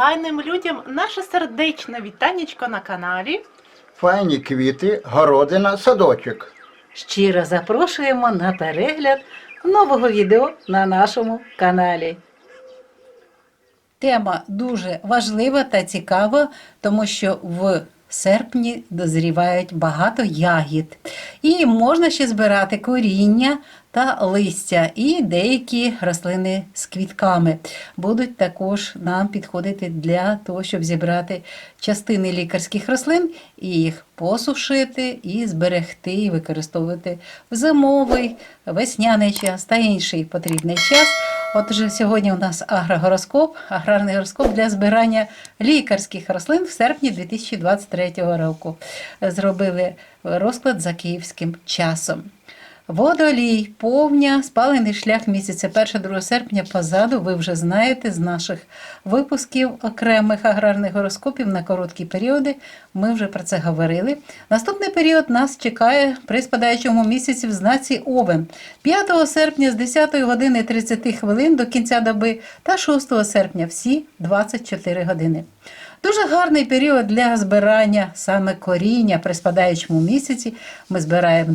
файним людям наше сердечне вітанечко на каналі. Файні квіти, городина, садочок. Щиро запрошуємо на перегляд нового відео на нашому каналі. Тема дуже важлива та цікава, тому що в серпні дозрівають багато ягід. І можна ще збирати коріння та листя, і деякі рослини з квітками будуть також нам підходити для того, щоб зібрати частини лікарських рослин і їх посушити, і зберегти, і використовувати в зимовий, весняний час та інший потрібний час. Отже, сьогодні у нас агрогороскоп, аграрний гороскоп для збирання лікарських рослин в серпні 2023 року. Зробили розклад за київським часом. Водолій, повня, спалений шлях місяця 1-2 серпня позаду. Ви вже знаєте з наших випусків окремих аграрних гороскопів на короткі періоди. Ми вже про це говорили. Наступний період нас чекає при спадаючому місяці в знаці Овен 5 серпня з 10 години 30 хвилин до кінця доби та 6 серпня всі 24 години. Дуже гарний період для збирання саме коріння при спадаючому місяці. Ми збираємо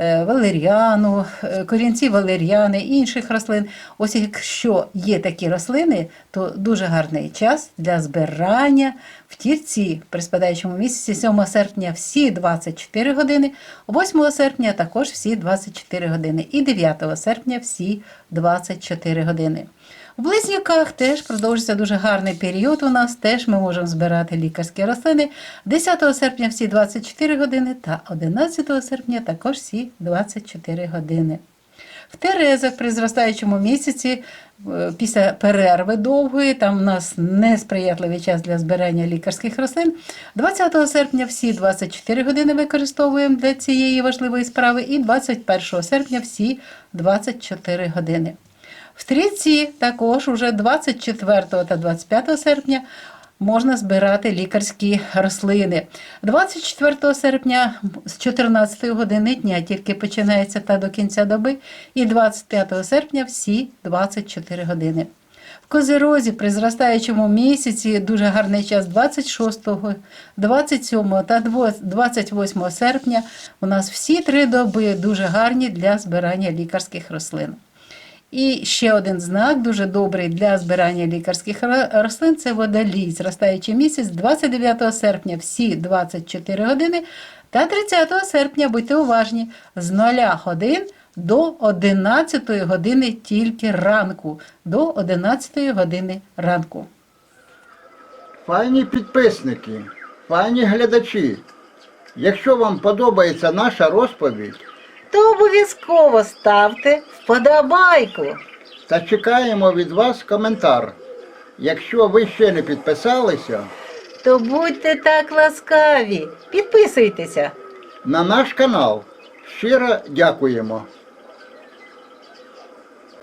валеріану, е, корінці валеріани, інших рослин. Ось якщо є такі рослини, то дуже гарний час для збирання в тірці при спадаючому місяці 7 серпня всі 24 години, 8 серпня також всі 24 години і 9 серпня всі 24 години. У близнюках теж продовжується дуже гарний період. У нас теж ми можемо збирати лікарські рослини 10 серпня всі 24 години та 11 серпня також всі 24 години. В Терезах при зростаючому місяці е, після перерви довгої, там у нас несприятливий час для збирання лікарських рослин. 20 серпня всі 24 години використовуємо для цієї важливої справи, і 21 серпня всі 24 години. В Стрільці також уже 24 та 25 серпня можна збирати лікарські рослини. 24 серпня з 14 години дня тільки починається та до кінця доби, і 25 серпня всі 24 години. В Козирозі при зростаючому місяці дуже гарний час 26, 27 та 28 серпня. У нас всі три доби дуже гарні для збирання лікарських рослин. І ще один знак, дуже добрий для збирання лікарських рослин це водолій, зростаючий місяць 29 серпня всі 24 години та 30 серпня, будьте уважні, з 0 годин до 11 години тільки ранку. До 11 години ранку. Файні підписники, файні глядачі. Якщо вам подобається наша розповідь, То обов'язково ставте вподобайку. та чекаємо від вас коментар. Якщо ви ще не підписалися, То будьте так ласкаві, підписуйтеся. на наш канал щиро дякуємо.